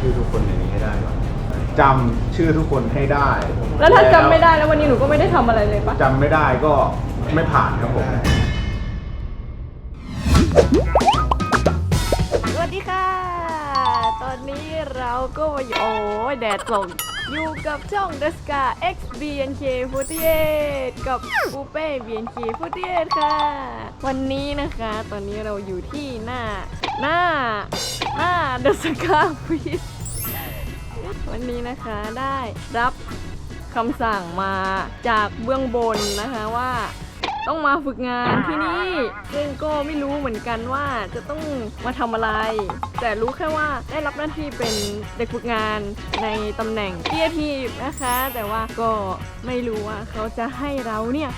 ำชื่อทุกคนในนี้ให้ได้ก่อนจำชื่อทุกคนให้ได้แล้วถ้าจำไม่ได้แล้ววันนี้หนูก็ไม่ได้ทำอะไรเลยปะจำไม่ได้ก็ไม่ผ่านครับผม สวัสดีค่ะ ตอนนี้เราก็มาอยู่โอ้ยแดดส่ง อยู่กับช่อง The Scar X BNK48 กับปูเป้ BNK48 ค่ะ วันนี้นะคะ ตอนนี้เราอยู่ที่หน้า หน้า หน้า The Scar Quiz วันนี้นะคะได้รับคำสั่งมาจากเบื้องบนนะคะว่า ต้องมาฝึกงานที่นี่ซึ่งก็ไม่รู้เหมือนกันว่าจะต้องมาทำอะไร แต่รู้แค่ว่าได้รับหน้าที่เป็นเด็กฝึกงานในตำแหน่งเกียร์ทีนะคะ แต่ว่าก็ไม่รู้ว่าเขาจะให้เราเนี่ย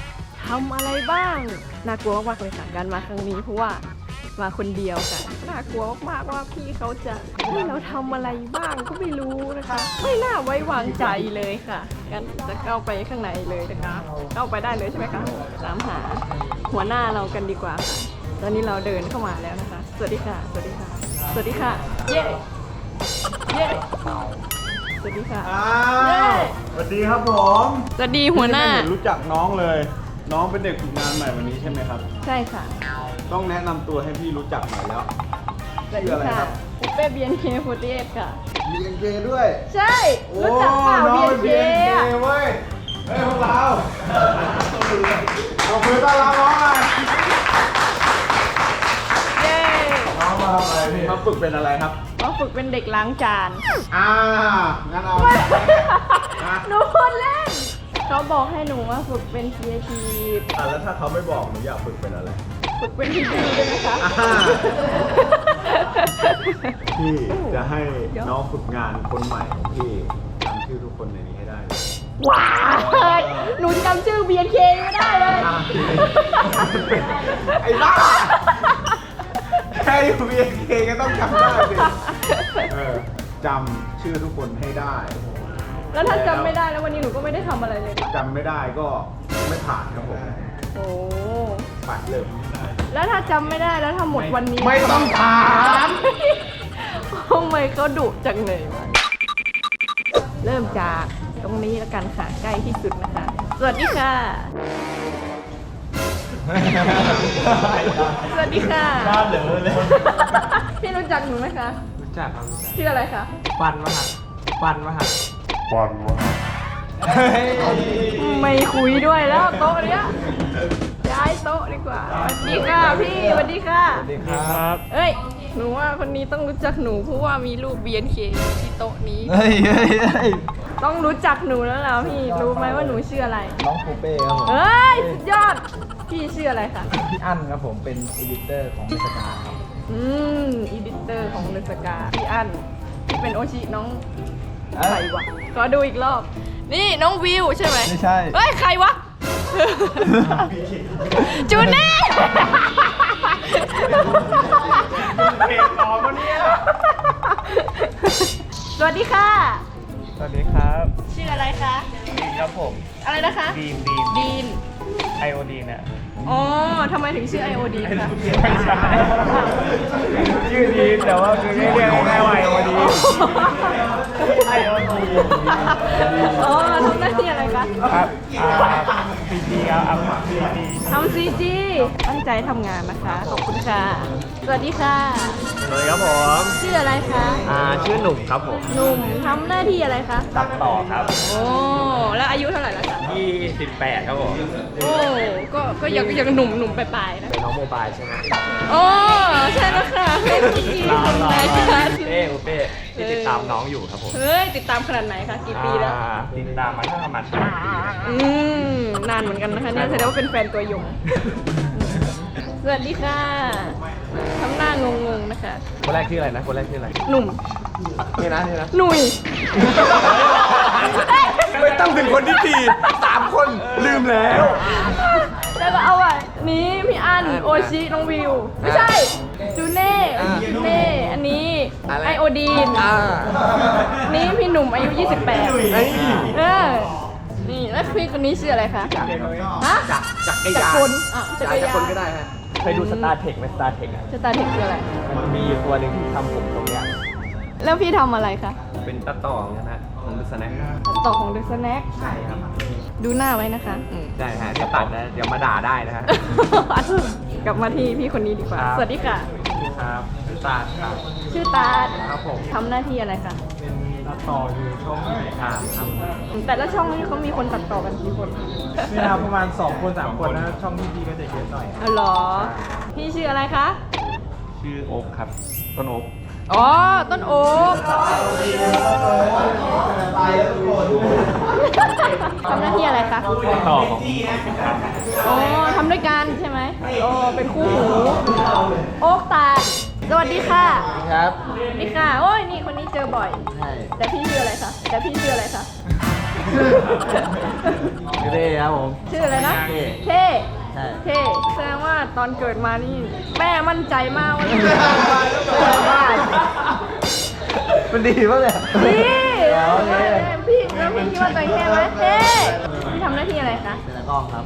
ทำอะไรบ้าง น่ากลัวมากเลยค่ะการมาครั้งนี้เพราะว่า มาคนเดียวค่ะ น่ากลัวมากๆว่าพี่เขาจะให้เราทำอะไรบ้างก็ไม่รู้นะคะ ไม่น่าไว้วางใจเลยค่ะ งั้นจะเข้าไปข้างในเลยนะคะ เข้าไปได้เลยใช่ไหมคะตามหาหัวหน้าเรากันดีกว่าค่ะตอนนี้เราเดินเข้ามาแล้วนะคะ สวัสดีค่ะ สวัสดีค่ะ สวัสดีค่ะ เย้เย้สวัสดีค่ะ อ้าเย้วสวัสดีครับผมสวัสดีหัวหน้าไม่เห็นรู้จักน้องเลย น้องเป็นเด็กฝึกงานใหม่วันนี้ใช่ไหมครับ ใช่ค่ะ ต้องแนะนำตัวให้พี่รู้จักหน่อยแล้ว สวัสดีชื่ออะไรค่ะครับปุเป้ BNK48 ค่ะ BNK ด้วย ใช่ รู้จักเปล่าโอ้น้อง BNK อะเว้ย เฮ้ยพวกเราเอามือต้อนรับน้องหน่อยเย้น้องมาทำอะไรพี่มาฝึกเป็นอะไรครับ มาฝึกเป็นเด็กล้างจาน อ่า งั้นเอาอะหนูพูดเล่น เขาบอกให้หนูมาฝึกเป็นครีเอทีฟอะแล้วถ้าเขาไม่บอกหนูอยากฝึกเป็นอะไร ฝึกเป็นพี่ดื้อได้ไหมคะ อ่า พี่จะให้น้องฝึกงานคนใหม่ของพี่จำชื่อทุกคนในนี้ให้ได้เลยว้ายหนูจำชื่อ BNK ไม่ได้เลย อะไอ้บ้าแค่อยู่ BNK ก็ต้องจำได้สิเออจำชื่อทุกคนให้ได้ แล้วถ้าจำไม่ได้แล้ววันนี้หนูก็ไม่ได้ทำอะไรเลยปะจำไม่ได้ก็ไม่ผ่านครับผมโอ้ ไปเริ่ม แล้วถ้าจำไม่ได้แล้วถ้าหมดวันนี้ไม่ต้องถามทำไมเขาดุจังเลยวะเริ่มจากตรงนี้แล้วกันค่ะใกล้ที่สุดนะคะ สวัสดีค่ะ สวัสดีค่ะบ้านเหลือเลยพี่รู้จักหนูไหมคะ รู้จักครับรู้จักชื่ออะไรคะปันมหักปันมหักไม่คุยด้วยแล้วโต๊ะเนี้ยย้าย โต๊ะดีกว่าสวัสดีค่ะพี่สวัสดีค่ะ สวัสดีครับ เอ้ย หนูว่าคนนี้ต้องรู้จักหนูเพราะว่ามีรูป BNK ที่โต๊ะนี้ เฮ้ยเฮ้ยเฮ้ยต้องรู้จักหนูแล้วล่ะพี่ รู้ไหมว่าหนูชื่ออะไร น้องปูเป้ครับผม เฮ้ยสุดยอด พี่ชื่ออะไรคะ พี่อั้นครับผม เป็นอีดิเตอร์ของสกาครับ อืม อีดิเตอร์ของเดสกาพี่อั้นที่เป็นโอชิน้องเอ้ใครยวะ ขอดูอีกรอบ นี่น้องวิวใช่ไหมไม่ใช่ เฮ้ย ใครวะ จูเน่เพจต่อมาเนี่ยสวัสดีค่ะ สวัสดีครับชื่ออะไรคะดีครับผมอะไรนะคะดีนดีนดีนไอโอดีเนี่ยอ๋อทำไมถึงชื่อ IOD คะไม่ใช่ชื่อดีนแต่ว่าคือไม่เรียกง่ายๆว่าไอโอดีไอโอดีอ๋อทำหน้าที่อะไรคะครับ อ่าพีจีครับอัพพีจีทำซีจีตั้งใจทำงานนะคะ ขอบคุณค่ะ สวัสดีค่ะ สวัสดีครับผมชื่ออะไรคะ อ่าชื่อหนุ่มครับผมหนุ่มทำหน้าที่อะไรคะ ตัดต่อครับโอ้ แล้วอายุเท่าไหร่แล้วคะ 28ครับผมโอ้ ก็ก็ยังยังหนุ่มหนุ่มปลายๆนะ เป็นน้องโมบายใช่ไหมโอ้ ใช่แล้วค่ะเฮ้ยพี่ทำไรคะ เป้โอเป้ ที่ติดตามน้องอยู่ครับผมเฮ้ย ติดตามขนาดไหนคะกี่ปีแล้วอ่าติดตามมาตั้งประมาณสามปีแล้วอืมนานเหมือนกันนะคะเนี่ยแสดงว่าเป็นแฟนตัวยง สวัสดีค่ะทำหน้างงๆนะคะ คนแรกชื่ออะไรนะคนแรกชื่ออะไรหนุ่มนี่นะนี่นะหนุ่ยไม่ต้องถึงคนที่สี่สามคนลืมแล้ว แล้วก็เอาอะนี้พี่อันโอชิน้องวิว ไม่ใช่จูเน่จูเน่ อันนี้ไอโอดีนนี่พี่หนุ่มอายุ 28เออ นี่แล้วพี่คนนี้ชื่ออะไรคะ ฮะจักจักรจักยารคนนอะจักรยานคนก็ได้ฮะเคยดูสตาร์เทคไหมสตาร์เทคอะสตาร์เทคคืออะไร มันมีอยู่ตัวหนึ่งที่ทำผมตรงเนี้ยแล้วพี่ทำอะไรคะเป็นตัดต่อนะฮะของดูสแน็คต่อของ The Snack ใช่ครับดูหน้าไว้นะคะอืมใช่ฮะเดี๋ยวตัดนะเดี๋ยวมาด่าได้นะฮะ กลับมาที่พี่คนนี้ดีกว่า ครับ สวัสดีค่ะ ครับ ตาครับชื่อตาลครับผมทำหน้าที่อะไรคะเป็นตัดต่ออยู่ช่องถ่ายทามครับแต่ละช่องนี้เขามีคนตัดต่อกันกี่คนเวลาประมาณ 2 คน 3 คนนะช่องพี่พีก็จะเยอะหน่อยอ๋อเหรอ พี่ชื่ออะไรคะ ชื่อโอ๊คครับ ต้นโอ๊คอ๋อ ต้นโอ๊กทำหน้าที่อะไรคะต่อของอ๋อทำด้วยกันใช่ไหมอ๋อเป็นคู่หู โอ๊กตาล สวัสดีค่ะครับ นี่ค่ะ โอ้ยนี่คนนี้เจอบ่อย ใช่แต่พี่ชื่ออะไรคะแต่พี่ชื่ออะไรคะเร่ครับผมชื่ออะไรนะเท่เท่ใช่เท่แสดงว่าตอนเกิดมานี่ แม่มั่นใจมากว่าจะเป็นบ้านบ้านมันดีป่ะเนี่ยนี่อ๋อโอเคพี่แล้วพี่คิดว่าตัวเองเท่ไหมเท่พี่ทำหน้าที่อะไรคะเป็นนักกล้องครับ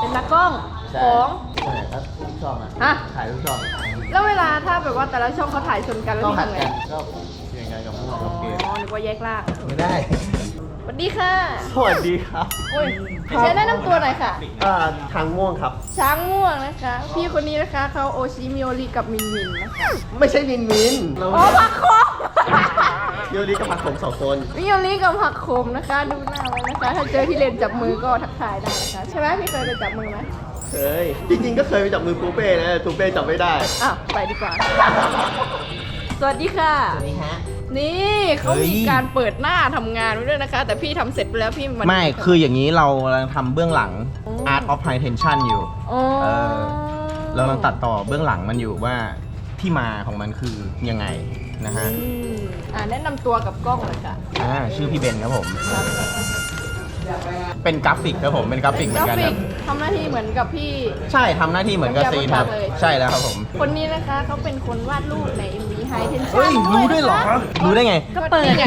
เป็นนักกล้องใช่ของใช่ครับทุกช่องอะฮะ ถ่ายทุกช่องแล้วเวลาถ้าแบบว่าแต่ละช่องเขาถ่ายชนกันแล้วต้องพี่หัดทำไงกันก็เพียงกันกับพวกอ๋กับเกมอนึกว่าแยกล่างไม่ได้ สวัสดีค่ะสวัสดีครับโอ้ยเชนแนะนำตัวหน่อยค่ะ อ่าทางม่วงครับ ช้างม่วงนะคะ พี่คนนี้นะคะเขาโอชิมิโอริกับมินมินนะคะไม่ใช่มินมินเราอ๋อผักโขมโยดีกับผักผมสองคนมิโอริกับผักโขมนะคะ ดูหน้าไว้นะคะ ถ้าเจอที่เลนจับมือก็ทักทายได้นะคะใช่ไหมพี่เคยไปจับมือไหม เคย จริงๆ ก็เคยไปจับมือปูเป้นะปูเป้จับไม่ได้อ้าวไปดีกว่า สวัสดีค่ะ สวัสดีฮะ นี่เขาเฮ้ยมีการเปิดหน้าทำงานไว้ด้วยนะคะ แต่พี่ทำเสร็จไปแล้วพี่มันไม่ คืออย่างนี้เรากำลังทำเบื้องหลังอ๋อ Art of High Tension อยู่ อ๋อเออ เรากำลังตัดต่อเบื้องหลังมันอยู่ว่าที่มาของมันคือยังไงนะฮะ อืมอ่าแนะนำตัวกับกล้องเลยค่ะ อ่า ชื่อพี่เบนครับผม เป็นกราฟิกครับผม เป็นกราฟิกเหมืกอรานกันฟิครักบ ทำหน้าที่เหมือนกับพี่ ใช่ทำหน้าที่เหมือนกับซีนครับผมอยากรู้จักเลยใช่แล้วครับผม คนนี้นะคะเขาเป็นคนวาดรูปใน MV High Tension เฮ้ยรู้ด้วยเหรอนะคะรู้ได้ไง ก็เปิดไง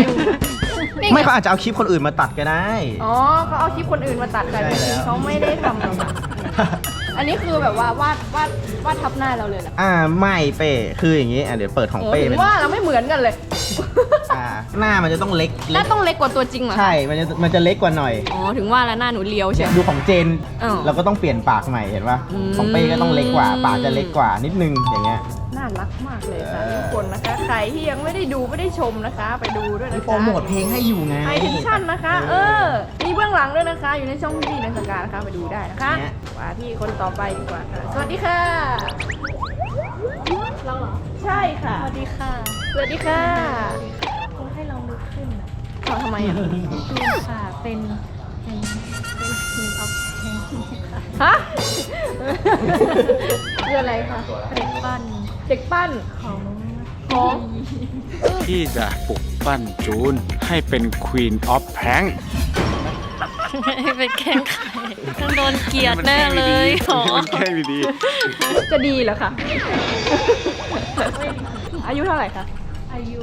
นี่งไม่เขาอาจจะเอาคลิปคนอื่นมาตัดก็ได้ อ๋อเขาเอาคลิปคนอื่นมาตัดแต่ใช่จริแล้งวๆเขาไม่ได้ทำหรอก อันนี้คือแบบว่าวาดวาดวาดทับหน้าเราเลยเหรออ่าไม่เป้คืออย่างนี้อะเดี๋ยวเปิดของโอ้เป้ถึเป็นงว่าเราไม่เหมือนกันเลย อ่าหน้ามันจะต้องเล็กหน้าต้องเล็กกว่าตัวจริงเหรอคะใช่ มันจะมันจะเล็กกว่าหน่อย อ๋อถึงว่าแล้วหน้าหนูเลียวใช่ไหม ดูของเจนอ้าวเราก็ต้องเปลี่ยนปากใหม่เห็นปะอืม ของเป้ก็ต้องเล็กกว่า ปากจะเล็กกว่านิดนึงอย่างเงี้ย น่ารักมากเลยค่ะเออทุกคนนะคะ ใครที่ยังไม่ได้ดูไม่ได้ชมนะคะ ไปดูด้วยนะคะ โปรโมทเพลงให้อยู่ไง ไอเทนชั่นนะคะ เออ มีเบื้องหลังด้วยนะคะ อยู่ในช่องพี่พีนันสกานะคะ ไปดูได้นะคะเนี่ย ว่าที่คนต่อไปดีกว่าค่ะ สวัสดีค่ะ เราเหรอ ใช่ค่ะ สวัสดีค่ะสวัสดีค่ะคุณให้เราลุกขึ้นนะเอาทำไมอะคือค่ะ เป็น เป็น เป็นทีมออฟเพลงค่ะฮะคืออะไรคะเด็กปั้นเด็กปั้นของของ ที่จะปลุกปั้นจูนให้เป็น Queen of Prank เป็นแกงไข่ต้องโดนเกลียดแน่เลยโอ้มันแค่ดีจะดีเหรอคะ อายุเท่าไหร่คะ อายุ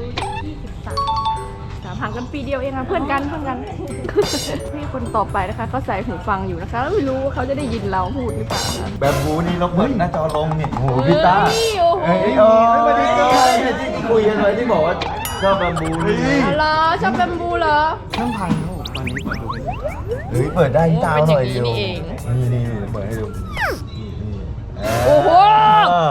23สามห่างกันปีเดียวเองค่ะเพื่อนกันเพื่อนกัน พี่คนต่อไปนะคะเขาใส่หูฟังอยู่นะคะ แล้วไม่รู้ว่าเขาจะได้ยินเราพูดหรือเปล่าคะแบบบูนี่เราเปิดหน้าจอลงเนี่ยโอ้โหพี่ตาเฮ้ยโอ้โหเอ้ยโอ้ยไม่ได้ก็ใช่ที่คุยกันไว้ที่บอกว่าชอบแบบบูนี่อ๋อเหรอชอบแบมบูเหรอ เครื่องพังครับผมตอนนี้เปิดดู เฮ้ยเปิดได้พี่ตาเป็นหอน่ย่าอยงนี้เดียวนี่เองนี่นี่เปิดให้ดูนี่นี่โอ้โหเออ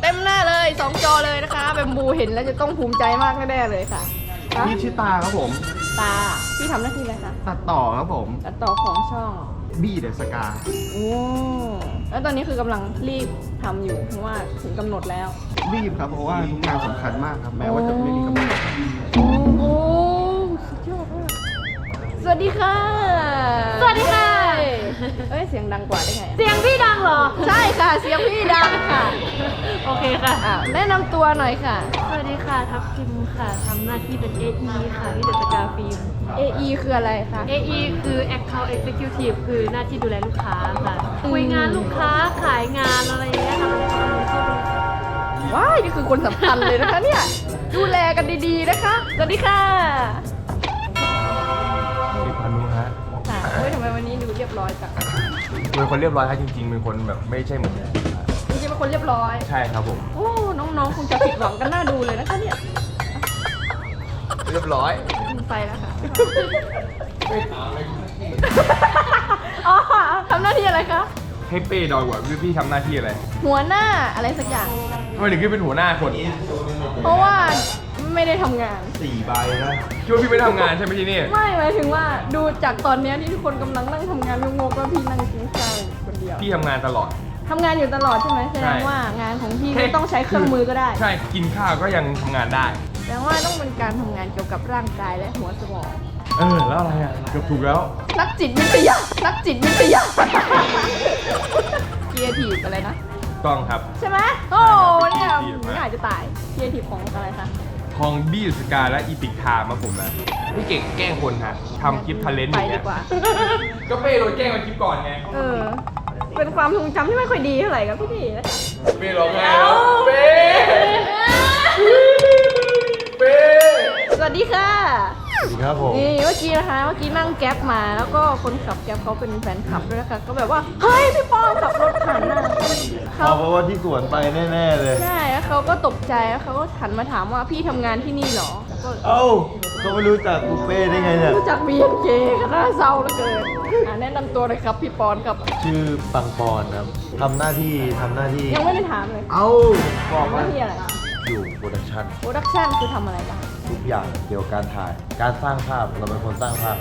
เต็มหน้าเลยสองจอเลยนะคะแบมบูเห็นแล้วจะต้องภูมิใจมากแน่ๆเลยค่ะฮะนี่ชื่อตาครับผมตาพี่ทำหน้าที่อะไรคะตัดต่อครับผมตัดต่อของช่องบี้เดอะสกาโอ้แล้วตอนนี้คือกำลังรีบทำอยู่เพราะว่าถึงกำหนดแล้ว รีบครับเพราะว่าทุกงานสำคัญมากครับแม้ว่าจะไม่มีกำหนดโอ้ สวัสดีค่ะ สวัสดีค่ะ เอ้ยเสียงดังกว่าได้ไงอะเสียงพี่ดังเหรอ ใช่ค่ะ เสียงพี่ดังค่ะโอเคค่ะ อ้าวแนะนำตัวหน่อยค่ะ สวัสดีค่ะ ทัพทิมค่ะ ทำหน้าที่เป็น AE ค่ะที่เดอะสกาฟิล์ม AE คืออะไรคะ AE คือ Account Executive คือหน้าที่ดูแลลูกค้าค่ะ อืม คุยงานลูกค้า ขายงานอะไรอย่างเงี้ยทำอะไรก็ไม่เข้าไปว้ายนี่คือคนสำคัญเลยนะคะเนี่ย ดูแลกันดีๆนะคะ สวัสดีค่ะ เรียบร้อยจังเป็นคนเรียบร้อยครับจริงๆเป็นคนแบบไม่ใช่เหมือนจริงๆเป็นคนเรียบร้อย ใช่ครับผมโอ้ น้องๆ คงจะผิดหวังกันหน้าดูเลยนะคะเนี่ยเรียบร้อยไปแล้วค่ะอ๋อทำหน้าที่อะไรคะ ให้เป้ดอยกว่าพี่พี่ทำหน้าที่อะไร หัวหน้าอะไรสักอย่างทำไมถึงขึ้นเป็นหัวหน้าคน เพราะว่า ไม่ได้ทำงาน สี่ใบนะคิดว่าพี่ไม่ทำงานใช่ไหมที่นี่ ไม่หมายถึงว่าดูจากตอนเนี้ยที่ทุกคนกำลังนั่งทำงานงงๆแล้วพี่นั่งกินข้าวอยู่คนเดียวพี่ทำงานตลอด ทำงานอยู่ตลอดใช่ไหมแสดใช่งว่างานของพี่ไม่ต้องใช้เครื่องมือก็ได้ ใช่ กินข้าวก็ยังทำงานได้แสดงว่าต้องเป็นการทำงานเกี่ยวกับร่างกายและหัวสมอง เออ แล้วอะไรอะ เกือบถูกแล้ว นักจิตวิทยา นักจิตวิทยาเกียร์ทีฟอะไรนะ ต้องครับ ใช่ไหมโอ้เนี่ย creative มากไม่อาจจะตายเกียร์ทีฟของอะไรคะ ของบี้สกาและอีพิกทามาผมนะพี่เก่งแกล้งคนฮะทำคลิปทาเลนต์ไปอย่างดีเงี้ยกว่า ก็เป้โดนแกล้งมาคลิปก่อนไงเออ เป็นความทรงจำที่ไม่ค่อยดีเท่าไหร่กับพี่พี่นะคะเป้ร้องไห้แล้วเป้เป้ สวัสดีค่ะ สวัสดีครับผม นี่เมื่อกี้นะคะเมื่อกี้นั่งแก๊ปมาแล้วก็คนขับแก๊ปเขาเป็นแฟนคลับด้วยนะคะก็แบบว่าเฮ้ยพี่ปอนขับรถผ่านหน้าเขาเพราะว่าที่สวนไปแน่ๆเลยใช่แล้วเขาก็ตกใจแล้วเขาก็หันมาถามว่าพี่ทำงานที่นี่เหรอก็เอ้าเขาไม่รู้จักบุฟเป้ได้ไงเนี่ยรู้จัก BNK ก็น่าเศร้าเหลือเกินอะแนะนำตัวเลยครับพี่ปอนครับชื่อปังปอนครับทำหน้าที่ทำหน้าที่ยังไม่ได้ถามเลยเอ้าบอกหว่าน้าที่อะไรอยู่โปรดักชั่นโปรดักชันคือทำอะไรบ้าง ทุกอย่างเกี่ยวกับการถ่าย การสร้างภาพเราเป็นคนสร้างภาพ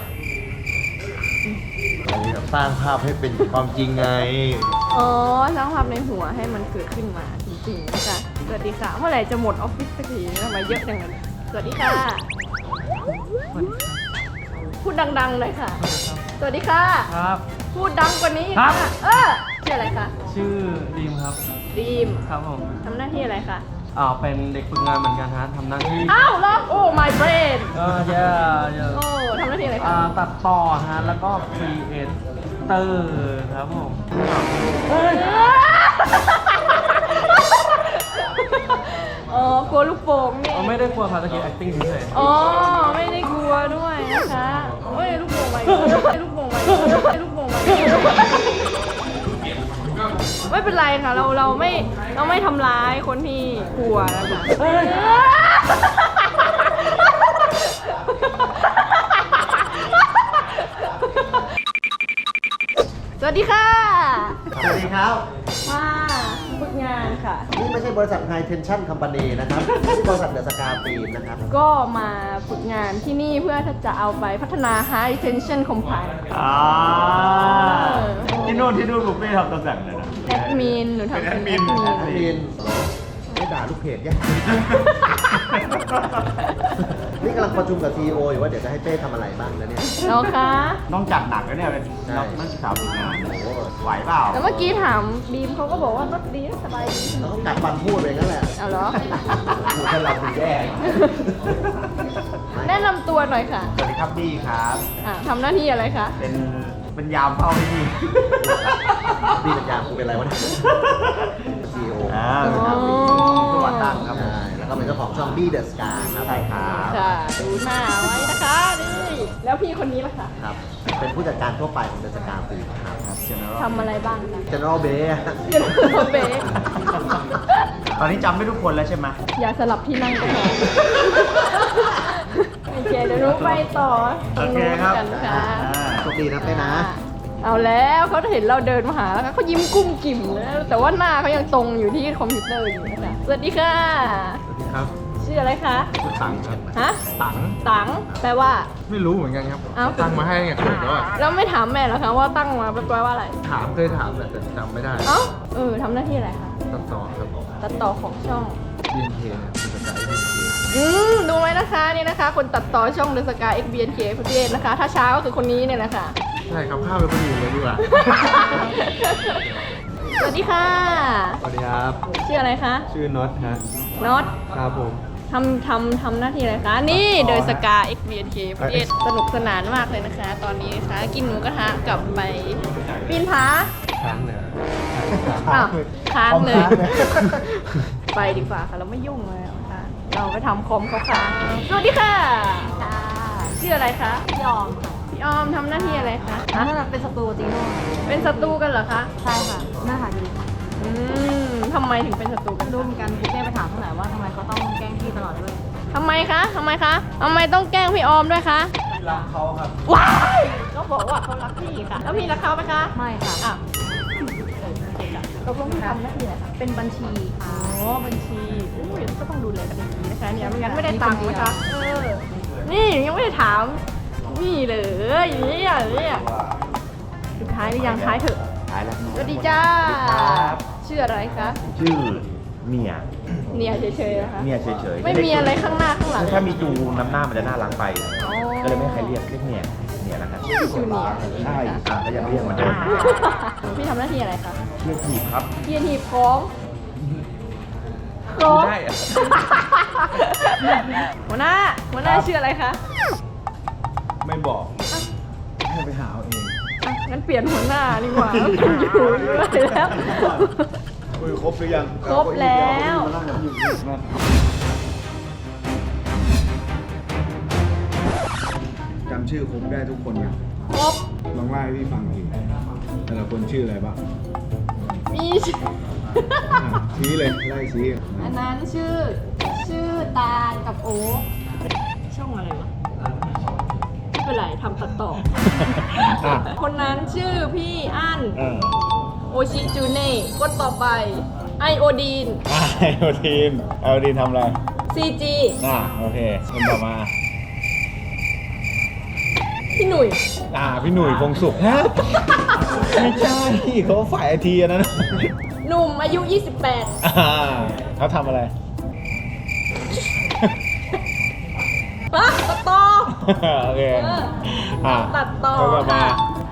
อันนี้สร้างภาพให้เป็นความจริงไง อ๋อสร้างภาพในหัวให้มันเกิดขึ้นมาจริงๆนะคะสวัสดีค่ะเมื่อไหร่จะหมดออฟฟิศสักทีทำไมเยอะจังเลยสวัสดีค่ะ พูดดังๆเลยค่ะ สวัสดีค่ะ ครับ พูดดังกว่านี้ครับะเออชื่ออะไรคะชื่อดีมครับ ดีมครับผมทำหน้าที่อะไรคะ อ่าเป็นเด็กฝึกงานเหมือนกันฮะทำหน้าที่อ้าวเหรอโอ้ my brain เออเยอะเยอะโอ้ทำหน้าที่อะไรคะอ่าตัดต่อฮะแล้วก็ครีเอเตอร์ครับผมอ๋อกลัวลูกโป่งนี่อ๋อไม่ได้กลัวครับตะกี้ acting เฉยอ๋อไม่ได้กลัวด้วยนะคะโอ้ยลูกโป่งไปลูกโป่งไปลูกโป่งไป ไม่เป็นไรค่ะ เราเราไม่เราไม่ทำร้ายคนที่กลัวนะคะสวัสดีค่ะ สวัสดีครับ มาฝึกงานค่ะ นี่ไม่ใช่บริษัท High Tension Company นะครับที่บริษัทเดอะสกาฟีนนะครับ ก็มาฝึกงานที่นี่เพื่อที่จะเอาไปพัฒนา High Tension Compile อ่าที่นู่นที่นู่นบุฟเป้ทำตำแหน่งไหนนะแอดมินหนูทำเป็นแอดมินแอดมินไม่ด่าลูกเพจยัง นี่กำลังประชุมกับ CEO อยู่ว่าเดี๋ยวจะให้เป้ทำอะไรบ้างนะเนี่ยแล้วคะ ต้องจัดหนักแล้วเนี่ยเป็นใช่ นักนักศึกษาฝึกงานโอ้โหไหวเปล่าแล้วเมื่อกี้ถามบีมเขาก็บอกว่ารถดีสบายดีเราต้องกัดฟันพูดไปงั้นแหละเอาเหรอพูดให้เราดูแย่แนะนำตัวหน่อยค่ะสวัสดีครับบี้ครับ อะทำหน้าที่อะไรคะ เป็นเป็นยามเฝ้าที่นี่ดีเป็นยามกูเป็นอะไรวะเนี่ย เป็นเจ้าของช่อง B The Scar ครับใช่ครับค่ะดูหน้าไว้นะคะนี่แล้วพี่คนนี้ล่ะคะครับ เป็นผู้จัดการทั่วไปของเดอะสกาฟีนครับทำอะไรบ้างคะ General Bay เดี๋ยวเราเบ๊ตอนนี้จำได้ทุกคนแล้วใช่ไหมอย่าสลับที่นั่งก็พอโอเคเดี๋ยวหนูไปต่อตรงนู้นกันค่ะโชคดีนะเป้นะ เอาแล้วเขาเห็นเราเดินมาหาแล้วเขายิ้มกุ้มกิ่มแล้วแต่ว่าหน้าเขายังตรงอยู่ที่คอมพิวเตอร์อยู่นะคะสวัสดีค่ะ ครับชื่ออะไรคะตังครับฮะตังตังแปลว่า ไม่รู้เหมือนกันครับเอ้า ตั้งมาให้ไงเกิดแล้วอะแล้วไม่ถามแม่เหรอคะว่าตั้งมาแปลว่าอะไรถามเคยถามแต่จำไม่ได้เอ้าเออทำหน้าที่อะไรคะตัดต่อครับตัดต่อของช่อง BNK เนี่ยเป็นภาษา BNK อืมดูไว้นะคะนี่นะคะ คนตัดต่อช่อง The Sky X B N K ประเทศนะคะ ถ้าช้าก็คือคนนี้เนี่ยแหละค่ะ ใช่ครับข้าวไปคนอื่นเลยดีกว่าสวัสดีค่ะ สวัสดีครับ ชื่ออะไรคะ ชื่อน็อตฮะ น็อตครับผม ทำทำทำหน้าที่อะไรคะ นี่เดยสกา X B N K ประเทศสนุกสนานมากเลยนะคะ ตอนนี้นะคะกินหมูกระทะกลับไปปีนผาค้างเลยอ้าวค้างเลยค้างเลย ไปดีกว่าค่ะ เราไม่ยุ่งเลยค่ะ เราไปทำคอมเขาค้างสวัสดีค่ะชื่ออะไรคะ ยอมค่ะพี่ออมทำหน้าที่อะไรคะอันนั้นเป็นสตูจีโน่เป็นศัตรูกันเหรอคะ ใช่ค่ะหน้าหาดีอืม ทำไมถึงเป็นศัตรูกันรู้เหมือนกันคุณแม่ไปถามเท่าไหร่ว่าทำไมเขาต้องแกล้งพี่ตลอดด้วยทำไมคะทำไมคะทำไมต้องแกล้งพี่ออมด้วยคะรักเขาครับ ว้ายก็บอกว่าเขารักพี่ค่ะ แล้วพี่รักเขาไหมคะไม่ค่ะอะตกลงที่ทำหน้าที่อะไรคะเป็นบัญชีค่ะอ๋อบัญชีอุ้ยก็ต้องดูแลกันดีๆนะคะเนี่ยไม่งั้นไม่ได้ตังค์นะคะเออนี่ยังไม่ได้ถาม นี่เลยเนี่ยเนี่ยสุดท้ายหรือยังท้ายเถอะท้ายแล้ว สวัสดีจ้า ชื่ออะไรคะชื่อเนียเนี่ยเฉยๆนะคะเนียเฉยๆไม่มีอะไรข้างหน้าข้างหลัง ถ้ามีจูน้ำหน้ามันจะน่ารักไปอ๋อก็เลยไม่ให้ใครเรียกเรียกเนียเนียแล้วกันจูเนียร์ใช่อะก็อย่าเรียกมันพี่ทำหน้าที่อะไรคะเรียกถีบครับเกียร์ทีบของของได้อะหัวหน้าหัวหน้าชื่ออะไรคะ ไม่บอกให้ไปหาเอาเองอะ งั้นเปลี่ยนหัวหน้าดีกว่าต้องอยู่ด้วยแล้ว คุยครบหรือยังครบแล้วมานั่งกับพี่อยู่นั่นจำชื่อครบได้ทุกคนยังครบ ลองไล่ให้พี่ฟังทีแต่ละคนชื่ออะไรบ้างมีชื่ออะชี้เลยไล่ชี้อันนั้นชื่อ ชื่อตาลกับโอ๊คช่องอะไรวะไม่ เป็นไรทำตัดต่ออะคนนั้นชื่อพี่อั้นเออโอชิจูเน่คนต่อไปไอโอดีน อ่าไอโอทีนไอโอทีนทำอะไร ซีจีอ่าโอเคคนต่อมา พี่หนุ่ยอ่า พี่หนุ่ยพงสุขฮะไม่ใช่เขาฝ่ายไอทีอันนั้น หนุ่มอายุ 28 อ่าเขาทำอะไร ฮะ ตัดต่อ โอเคเอออ่าตัดต่อคนต่อมาค่ะ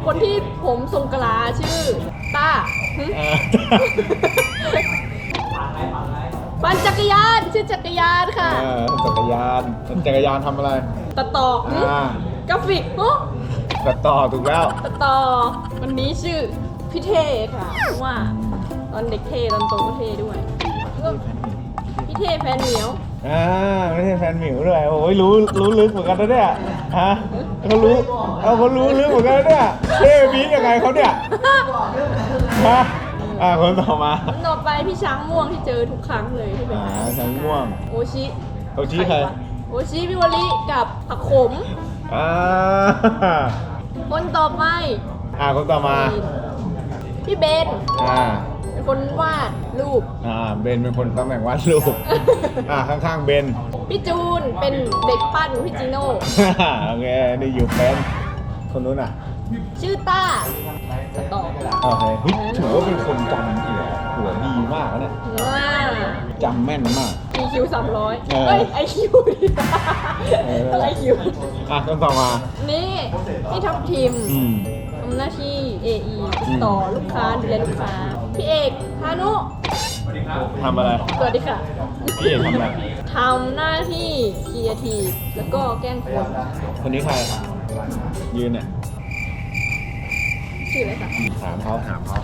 คนที่ผมทรงกลาชื่อต้าหึอ่าปั่นจักรยานชื่อจักรยานค่ะ เออจักรยานจักรยานทำอะไร ตัดต่อหึอ่า กราฟิกหึตัดต่อถูกแล้วตัดต่อวันนี้ชื่อพี่เทค่ะเพราะว่า ตอนเด็กเทตอนโตก็เทด้วย พี่เทแฟนเหมียว อ่าไม่ใช่แฟนหมิวด้วยโอ้ยรู้รู้ลึกเหมือนกันนะเนี่ยฮะเขารู้เอาเขารู้ลึกเหมือนกันนะเนี่ยเท่บียังไงเขาเนี่ยฮะอ่าคนต่อมาต่อไปพี่ช้างม่วงที่เจอทุกครั้งเลยที่ไปอ่าหาช้างม่วงโอชิโอชิใครวะโอชิพิวริกับผักขมอ่าคนต่อไปอ่าคนต่อมาพี่เบนอ่า เป็นคนวาดรูป อ่าเบนเป็นคนตำแหน่งวาดรูปอ่าข้างๆเบน พี่จูนเป็นเด็กปั้นพี่จีโน่ โอเคนี่อยู่เป็นคนนู้นอะชื่อต้าต่อโอเคเฮ้ยถือว่าเป็นคนจำหัวหัวดีมากนะเนี่ยว้าจำแม่นมาก EQ สามร้อยเออ เอ้ย IQ ดิเอออะไร IQ อะคนต่อมา นี่พี่ทัพทีมอืม ทำหน้าที่ AE ติดต่อลูกค้าดูแลลูกค้า พี่เอกพานุ ทำอะไร สวัสดีค่ะ พี่เอกทำอะไร ทำหน้าที่ครีเอทีฟแล้วก็แกล้งคนคนนี้ใคร ยืนเนี่ย ชื่ออะไรคะ ถามเขาถามเขา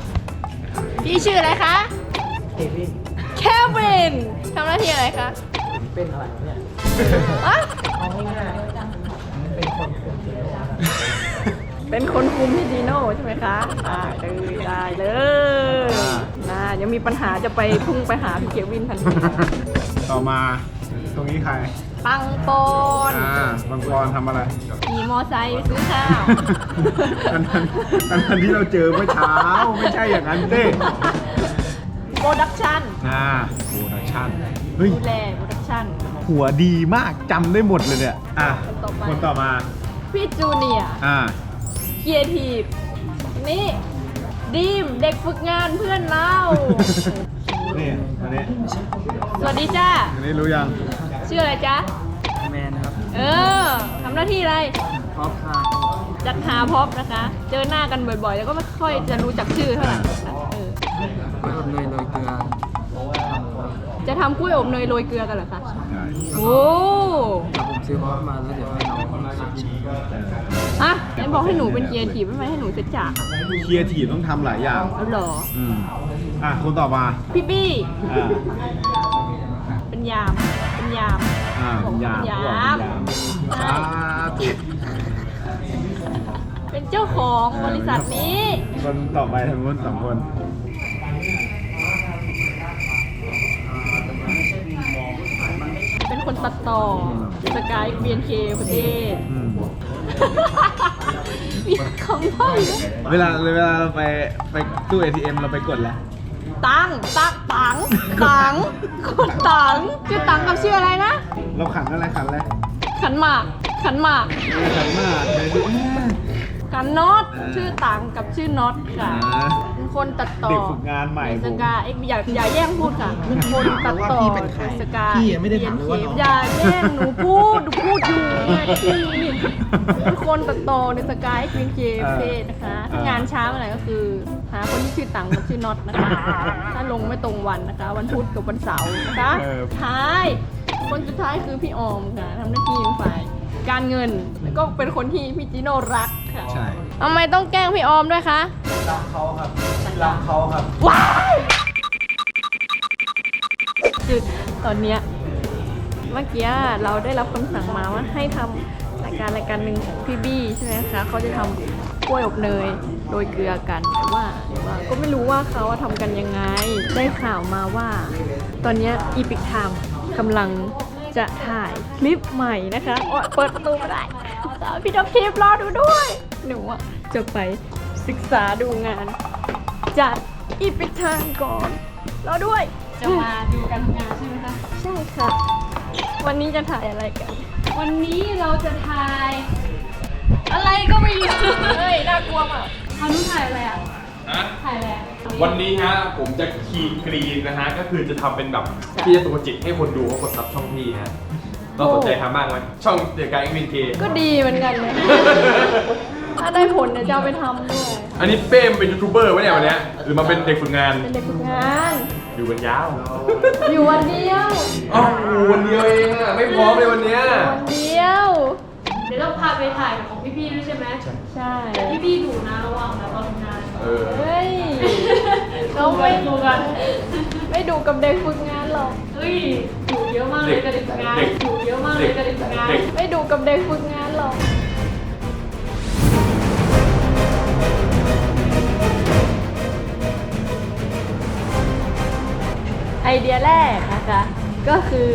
พี่ชื่ออะไรคะเควินเควินทำหน้าที่อะไรคะ เป็นอะไรเนี่ยอะเอาง่ายๆเป็นคนคุม เป็นคนคุมพี่จีโน่ใช่ไหมคะได้เลยได้เลยนะยังมีปัญหาจะไปพุ่งไปหาพี่เควินทันทีต่อมาตรงนี้ใคร ปังปอนอ่าบางกรทำอะไรขี่มอไซค์ไปซื้อข้าวอันนั้นอันนั้นที่เราเจอเมื่อเช้าไม่ใช่อย่างนั้นเต้โปรดักชั่นอ่าโปรดักชั่นเฮ้ยดูแลโปรดักชั่นหัวดีมากจำได้หมดเลยเนี่ยอะคนต่อไปคนต่อมา พี่จูเนียร์อ่า ครีเอทีฟนี่ดีมเด็กฝึกงานเพื่อนเรา นี่อันนี้สวัสดีจ้า อันนี้รู้ยัง ชื่ออะไรจ๊ะ แมนครับเออทำหน้าที่อะไร ท็อปค่ะจัดหาพร็อพนะคะ เจอหน้ากันบ่อยๆ แล้วก็ไม่ค่อยจะรู้จักชื่อเท่าไหร่นะคะเออก็ทำเนยโรยเกลือจะทำกล้วยอบเนยโรยเกลือกันเหรอคะใช่โอ้แล้วผมซื้อพร้อมมาแล้วเดี๋ยวให้น้อง ชิมฮะไหนบอกให้หนูเป็นครีเอทีฟไม่ให้หนูเซ็ตจากอะครีเอทีฟต้องทำหลายอย่าง เอาเหรอ อืมอะคนต่อมาพี่บี้อ่าเป็นยาม เป็นยาม อ่าบอกยามเป็นยาบอกมเป็นยามใช่อ่าถูกเป็นเจ้าของบริษัทนี้คนต่อไปทางนู้นสองคน เป็นคน ตัดต่อสกายเบียนเคประเทศมีของพ่ออยู่เวลาเวลาเราไปไปตู้ ATM เราไปกดแล้ว ตังตักตังตังคนตังชื่อตังกับชื่ออะไรนะ เราขันอะไรขันอะไรขันหมากขันหมากขันมากเลยดิขันน็อตอ่าชื่อตังกับชื่อน็อตค่ะอ่าเป็น คนตัดต่อเด็กฝึกงานใหม่ในผสมกาเอ็กอย่าอย่าแย่งพูดค่ะเป็นคนตัดต่อพี่เป็นใครในสกาพี่ยังไม่ได้ถามเลยว่าน้อง อย่าแย่งหนูพูดหนูพูดอยู่ไงพี่เป็นคนตัดต่อในสกายกรีนเจเพศนะคะถ้างานช้าเมื่อไหร่ก็คือ หาคนที่ชื่อตังกับชื่อน็อตนะคะ ถ้าลงไม่ตรงวันนะคะ วันพุธกับวันเสาร์นะคะเออ ท้าย คนสุดท้ายคือพี่ออมค่ะทำหน้าที่ฝ่าย การเงิน แล้วก็เป็นคนที่พี่จิโน่รักค่ะใช่ ทำไมต้องแกล้งพี่ออมด้วยคะ รักเขาครับรักเขาครับ ว้ายคือตอนเนี้ยเมื่อกี้เราได้รับคำสั่งมาว่าให้ทำรายการรายการหนึ่งของพี่บี้ใช่ไหมคะเขาจะทำกล้วยอบเนยโดยเกลือกันแต่ว่าแต่ว่าก็ไม่รู้ว่าเขาทำกันยังไง ได้ข่าวมาว่า ตอนเนี้อีพิกไทม์กำลัง จะถ่ายคลิปใหม่นะคะโอ๊ยเปิดประตูมาได้พี่ดอกทิพย์รอดูด้วย หนูอะจะไปศึกษาดูงาน จัดอีพิกไทม์ก่อนรอด้วย จะมาดูการทำงานใช่ไหมคะ ใช่ค่ะ วันนี้จะถ่ายอะไรกัน วันนี้เราจะถ่าย อะไรก็ไม่รู้เฮ้ยน่ากลัวมากทำนู้นถ่ายอะไรอะ ถ่ายอะไรอะวันนี้ฮะผมจะคีย์กรีนนะฮะ ก็คือจะทำเป็นแบบพี่จะสุขจิตให้คนดูเขากดซับช่องพี่ฮะเราสนใจทำบ้างไหมช่องเดียร์กายเอ็กวินเค ก็ดีเหมือนกันเลย ถ้าได้ผลเดี๋ยวจะเอาไปทำด้วย อันนี้เป้มเป็นยูทูบเบอร์วะเนี่ยวันเนี้ยหรือมาเป็นเด็กฝึกงานเป็นเด็กฝึกงาน อยู่กันยาวอยู่วันเดียว อ้าววันเดียวเองอะไม่พร้อมเลยวันเนี้ยวันเดียว เดี๋ยวต้องพาไปถ่ายของพี่ๆด้วยใช่ไหมใช่แต่พี่ๆดูนะระวังนะตอนทำงาน เออเฮ้ยเขาไม่ดูกันไม่ดูกับเด็กฝึกงานหรอกเฮ้ยอยู่เยอะมากเลยกับเด็กฝึกงานเด็กอยู่เยอะมากเลยกับเด็กฝึกงานเด็กไม่ดูกับเด็กฝึกงานหรอกไอเดียแรกนะคะ ก็คือ